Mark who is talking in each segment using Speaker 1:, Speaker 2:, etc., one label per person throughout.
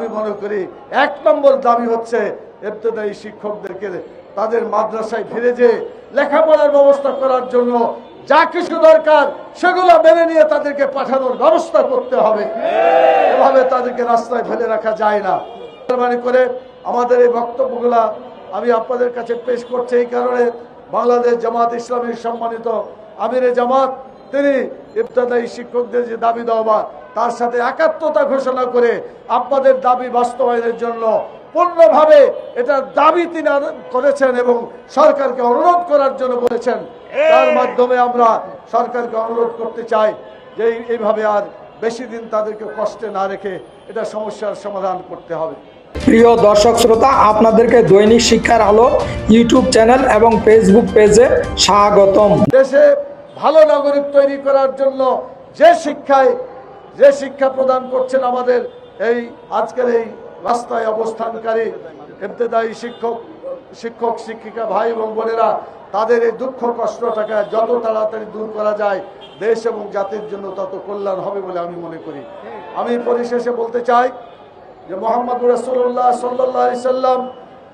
Speaker 1: আমি মনে করি এক নম্বর দাবি হচ্ছে এবতদায়ী শিক্ষকদেরকে তাদের মাদ্রাসায় ফিরে যে লেখাপড়ার ব্যবস্থা করার জন্য যা কিছু দরকার সেগুলো মেনে নিয়ে তাদেরকে পাঠানোর ব্যবস্থা করতে হবে। এভাবে তাদেরকে রাস্তায় ফেলে রাখা যায় না। মানে করে আমাদের এই বক্তব্যগুলা আমি আপনাদের কাছে পেশ করছি এই কারণে বাংলাদেশ জামাত ইসলামীর সম্মানিত আমিরে জামাত, তিনি ইবতদায়ী শিক্ষকদের যে দাবি দেওয়া তার সাথে একাত্মতা ঘোষণা করে আপনাদের দাবি বাস্তবায়নের জন্য পূর্ণভাবে এটার দাবি তিনি করেছেন এবং সরকারকে অনুরোধ করার জন্য বলেছেন। তার মাধ্যমে আমরা সরকারকে অনুরোধ করতে চাই যে এইভাবে আর বেশি দিন তাদেরকে কষ্টে না রেখে এটা সমস্যার সমাধান করতে হবে।
Speaker 2: প্রিয় দর্শক শ্রোতা আপনাদেরকে দৈনিক শিক্ষার আলো ইউটিউব চ্যানেল এবং ফেসবুক পেজে স্বাগতম।
Speaker 1: দেশে ভালো নাগরিক তৈরি করার জন্য যে শিক্ষায় যে শিক্ষা প্রদান করছেন আমাদের এই আজকের এই রাস্তায় অবস্থানকারী ইবতেদায়ী শিক্ষক শিক্ষক, শিক্ষিকা ভাই এবং বোনেরা, তাদের এই দুঃখ কষ্টটাকে যত তাড়াতাড়ি দূর করা যায়, দেশ এবং জাতির জন্য তত কল্যাণ হবে বলে আমি মনে করি। আমি পরিশেষে বলতে চাই যে মোহাম্মদ রসুল্লাহ সাল্লাহ সাল্লাম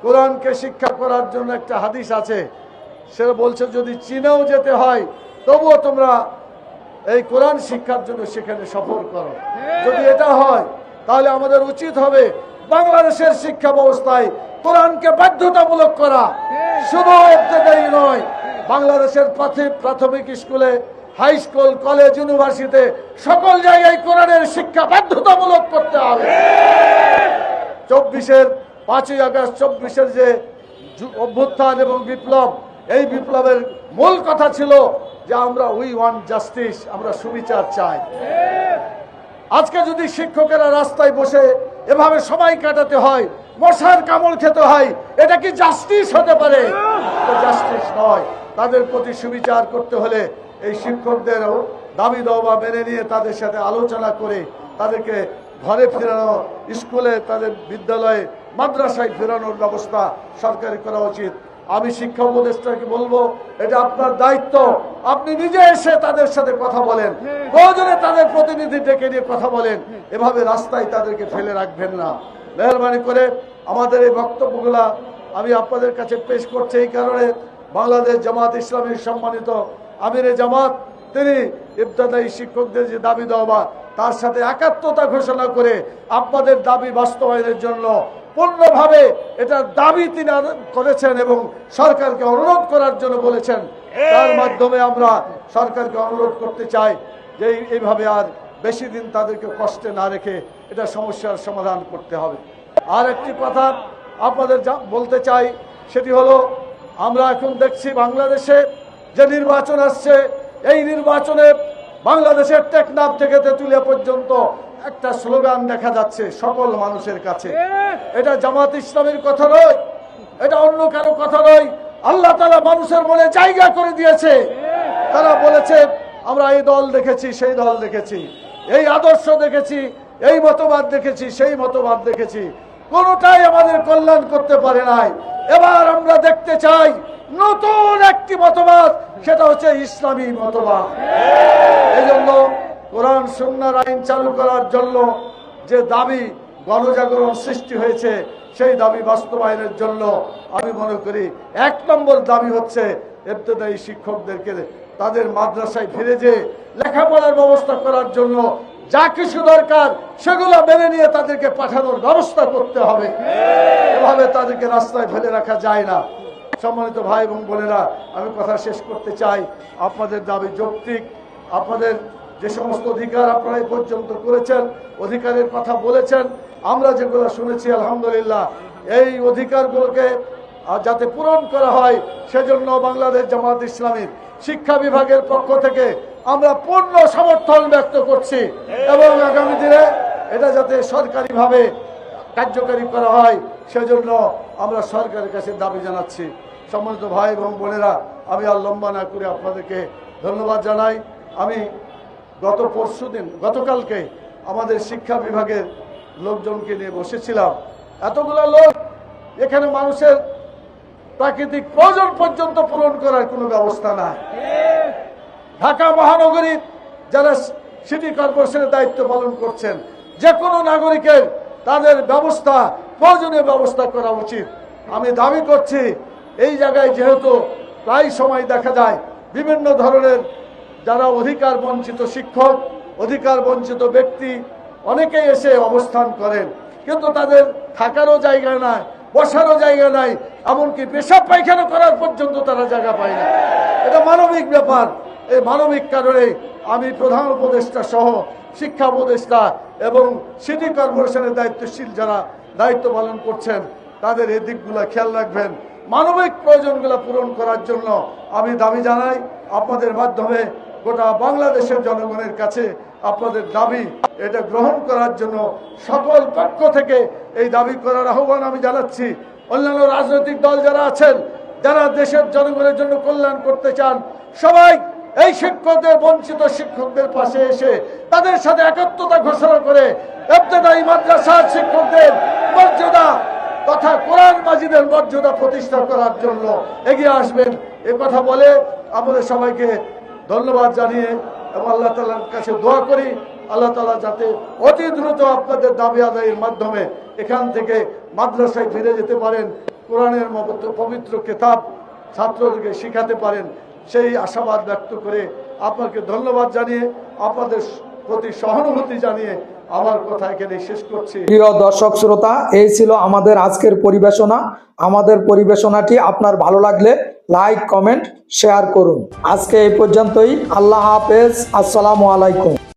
Speaker 1: কোরআনকে শিক্ষা করার জন্য একটা হাদিস আছে। সে বলছে, যদি চীনেও যেতে হয়, তবুও তোমরা এই কোরআন শিক্ষার জন্য সেখানে সফর করো। যদি এটা হয় তাহলে আমাদের উচিত হবে বাংলাদেশের শিক্ষা ব্যবস্থায় কোরআনকে বাধ্যতামূলক করা। শুধু ইবতেদায়ী নয়। বাংলাদেশের প্রাথমিক প্রাথমিক স্কুলে হাই স্কুল কলেজ ইউনিভার্সিটিতে সকল জায়গায় কোরআনের শিক্ষা বাধ্যতামূলক করতে হবে। চব্বিশের পাঁচই আগস্ট চব্বিশের যে অভ্যুত্থান এবং বিপ্লব এই বিপ্লবের মূল কথা ছিল যে আমরা উই ওয়ান্ট জাস্টিস আমরা সুবিচার চাই। আজকে যদি শিক্ষকেরা রাস্তায় বসে এভাবে সময় কাটাতে হয়, মশার কামড় খেতে হয়, এটা কি জাস্টিস হতে পারে? জাস্টিস নয়। তাদের প্রতি সুবিচার করতে হলে এই শিক্ষকদেরও দাবি দেওয়া মেনে নিয়ে তাদের সাথে আলোচনা করে তাদেরকে ঘরে ফেরানো, স্কুলে তাদের বিদ্যালয়ে, মাদ্রাসায় ফেরানোর ব্যবস্থা সরকারের করা উচিত। আমি শিক্ষা উপদেষ্টাকে বলব, এটা আপনার দায়িত্ব। আপনি নিজে এসে তাদের সাথে কথা বলেন। প্রয়োজনে তাদের প্রতিনিধি ডেকে নিয়ে কথা বলেন। এভাবে রাস্তায় তাদেরকে ফেলে রাখবেন না। মেহরবানি করে আমাদের এই বক্তব্যগুলা আমি আপনাদের কাছে পেশ করছি এই কারণে বাংলাদেশ জামাত ইসলামীর সম্মানিত আমিরে জামাত, তিনি ইবতদায়ী শিক্ষকদের যে দাবি দেওয়া তার সাথে একাত্মতা ঘোষণা করে আপনাদের দাবি বাস্তবায়নের জন্য পূর্ণভাবে এটার দাবি তিনি করেছেন এবং সরকারকে অনুরোধ করার জন্য বলেছেন। তার মাধ্যমে আমরা সরকারকে অনুরোধ করতে চাই যে এইভাবে আর বেশি দিন তাদেরকে কষ্টে না রেখে এটা সমস্যার সমাধান করতে হবে। আর একটি কথা আপনাদের যা- বলতে চাই সেটি হলো আমরা এখন দেখছি বাংলাদেশে যে নির্বাচন আসছে এই নির্বাচনে বাংলাদেশের টেকনাফ থেকে তেঁতুলিয়া পর্যন্ত একটা স্লোগান দেখা যাচ্ছে সকল মানুষের কাছে। এটা জামাত ইসলামের কথা নয় এটা অন্য কারও কথা নয়। আল্লাহ তালা মানুষের মনে জায়গা করে দিয়েছে। তারা বলেছে আমরা এই দল দেখেছি সেই দল দেখেছি। এই আদর্শ দেখেছি এই মতবাদ দেখেছি সেই মতবাদ দেখেছি। কোনোটাই আমাদের কল্যাণ করতে পারে নাই। এবার আমরা দেখতে চাই নতুন একটি মতবাদ সেটা হচ্ছে ইসলামী মতবাদ। এই জন্য কোরআন, সুন্নার আইন চালু করার জন্য যে দাবি গণজাগরণ সৃষ্টি হয়েছে, সেই দাবি বাস্তবায়নের জন্য আমি মনে করি এক নম্বর দাবি হচ্ছে এবতদায়ী শিক্ষকদেরকে তাদের মাদ্রাসায় ফিরে যে লেখাপড়ার ব্যবস্থা করার জন্য যা কিছু দরকার সেগুলো মেনে নিয়ে তাদেরকে পাঠানোর ব্যবস্থা করতে হবে। এভাবে তাদেরকে রাস্তায় ফেলে রাখা যায় না। সম্মানিত ভাই এবং বোনেরা, আমি কথা শেষ করতে চাই। আপনাদের দাবি যৌক্তিক, আপনাদের যে সমস্ত অধিকার আপনারা পর্যন্ত করেছেন, অধিকারের কথা বলেছেন, আমরা যেগুলো শুনেছি, আলহামদুলিল্লাহ, এই অধিকারগুলোকে যাতে পূরণ করা হয়, সেজন্য বাংলাদেশ জামাত ইসলামীর শিক্ষা বিভাগের পক্ষ থেকে আমরা পূর্ণ সমর্থন ব্যক্ত করছি এবং আগামী দিনে এটা যাতে সরকারিভাবে কার্যকারী করা হয়, সেজন্য আমরা সরকারের কাছে দাবি জানাচ্ছি। সম্মানিত ভাই এবং বোনেরা, আমি আর লম্বা না করে আপনাদেরকে ধন্যবাদ জানাই। আমি গত পরশু দিন, গতকালকে আমাদের শিক্ষা বিভাগের লোকজনকে নিয়ে বসেছিলাম। এতগুলা লোক এখানে মানুষের প্রাকৃতিক প্রয়োজন পর্যন্ত পূরণ করার কোনো ব্যবস্থা নাই। ঢাকা মহানগরীর যারা সিটি কর্পোরেশনের দায়িত্ব পালন করছেন, যে কোনো নাগরিকের তাদের ব্যবস্থা, প্রয়োজনীয় ব্যবস্থা করা উচিত। আমি দাবি করছি, এই জায়গায় যেহেতু প্রায় সময় দেখা যায়, বিভিন্ন ধরনের যারা অধিকার বঞ্চিত শিক্ষক, অধিকার বঞ্চিত ব্যক্তি, অনেকেই এসে অবস্থান করেন। কিন্তু তাদের থাকারও জায়গা নাই, বসারও জায়গা নাই, এমনকি পেশাব পায়খানা করার পর্যন্ত তারা জায়গা পায় না। এটা মানবিক ব্যাপার। এই মানবিক কারণে আমি প্রধান উপদেষ্টা সহ শিক্ষা উপদেষ্টা এবং সিটি কর্পোরেশনের দায়িত্বশীল যারা দায়িত্ব পালন করছেন, তাদের এই দিকগুলো খেয়াল রাখবেন। মানবিক প্রয়োজনগুলো পূরণ করার জন্য আমি দাবি জানাই, আপনাদের মাধ্যমে গোটা বাংলাদেশের জনগণের কাছে আপনাদের দাবি, এটা গ্রহণ করার জন্য সকল পক্ষ থেকে এই দাবি করার আহ্বান আমি জানাচ্ছি। অন্যান্য রাজনৈতিক দল যারা আছেন, যারা দেশের জনগণের জন্য কল্যাণ করতে চান, সবাই এই শিক্ষকদের, বঞ্চিত শিক্ষকদের পাশে এসে তাদের সাথে একাত্মতা ঘোষণা করে মাদ্রাসার শিক্ষকদের মর্যাদা তথা কোরআন মাজিদের মর্যাদা প্রতিষ্ঠা করার জন্য এগিয়ে আসবেন। এ কথা বলে আমাদের সবাইকে ধন্যবাদ জানিয়ে এবং আল্লাহ তালার কাছে দোয়া করি। আল্লাহ তালা যাতে অতি দ্রুত আপনাদের দাবি আদায়ের মাধ্যমে এখান থেকে মাদ্রাসায় ফিরে যেতে পারেন, কোরআনের পবিত্র কেতাব ছাত্রদেরকে শিখাতে পারেন, সেই আশাবাদ ব্যক্ত করে আপনাকে ধন্যবাদ জানিয়ে, আপনাদের প্রতি সহানুভূতি জানিয়ে আমার কথা এখানে শেষ করছি।
Speaker 2: প্রিয় দর্শক শ্রোতা, এই ছিল আমাদের আজকের পরিবেশনা। আমাদের পরিবেশনাটি আপনার ভালো লাগলে লাইক কমেন্ট শেয়ার করুন। আজকে এই পর্যন্তই। আল্লাহ হাফেজ। আসসালামু আলাইকুম।